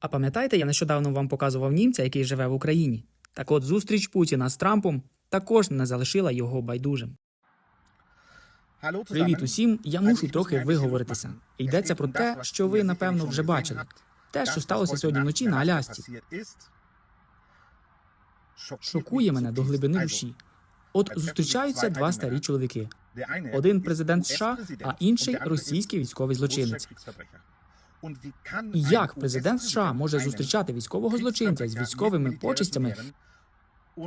А пам'ятаєте, я нещодавно вам показував німця, який живе в Україні. Так от зустріч Путіна з Трампом також не залишила його байдужим. Привіт усім. Я мушу трохи виговоритися. Йдеться про те, що ви напевно вже бачили. Те, що сталося сьогодні вночі на Алясці, шокує мене до глибини душі. От зустрічаються два старі чоловіки: один президент США, а інший російський військовий злочинець. Як президент США може зустрічати військового злочинця з військовими почестями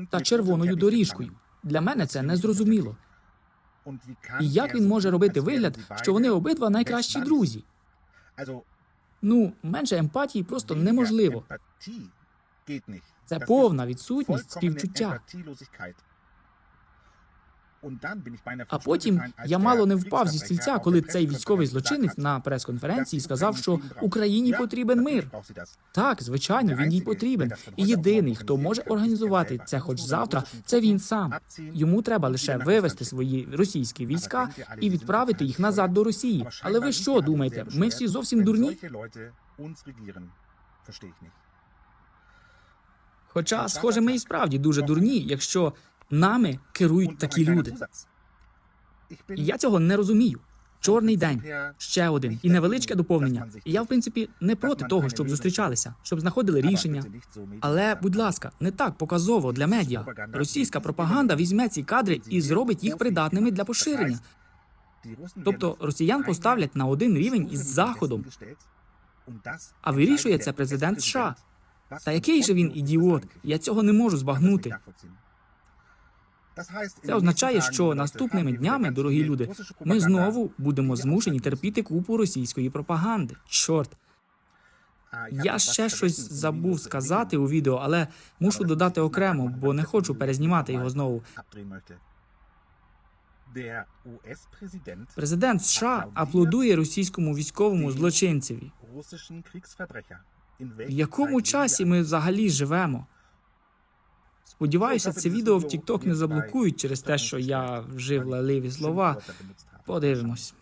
та червоною доріжкою? Для мене це незрозуміло. І як він може робити вигляд, що вони обидва найкращі друзі? Ну, менше емпатії просто неможливо. Це повна відсутність співчуття. А потім я мало не впав зі стільця, коли цей військовий злочинець на прес-конференції сказав, що Україні потрібен мир. Так, звичайно, він їй потрібен. І єдиний, хто може організувати це хоч завтра, це він сам. Йому треба лише вивести свої російські війська і відправити їх назад до Росії. Але ви що думаєте? Ми всі зовсім дурні? Хоча, схоже, ми і справді дуже дурні, якщо нами керують такі люди. Я цього не розумію. Чорний день, ще один і невеличке доповнення. І я, в принципі, не проти того, щоб зустрічалися, щоб знаходили рішення. Але, будь ласка, не так показово для медіа. Російська пропаганда візьме ці кадри і зробить їх придатними для поширення. Тобто росіян поставлять на один рівень із заходом. А вирішує це президент США. Та який же він ідіот? Я цього не можу збагнути. Це означає, що наступними днями, дорогі люди, ми знову будемо змушені терпіти купу російської пропаганди. Чорт, я ще щось забув сказати у відео, але мушу додати окремо, бо не хочу перезнімати його знову. Президент США аплодує російському військовому злочинцеві. В якому часі ми взагалі живемо? Сподіваюся, це відео в TikTok не заблокують через те, що я вжив лайливі слова. Подивимось.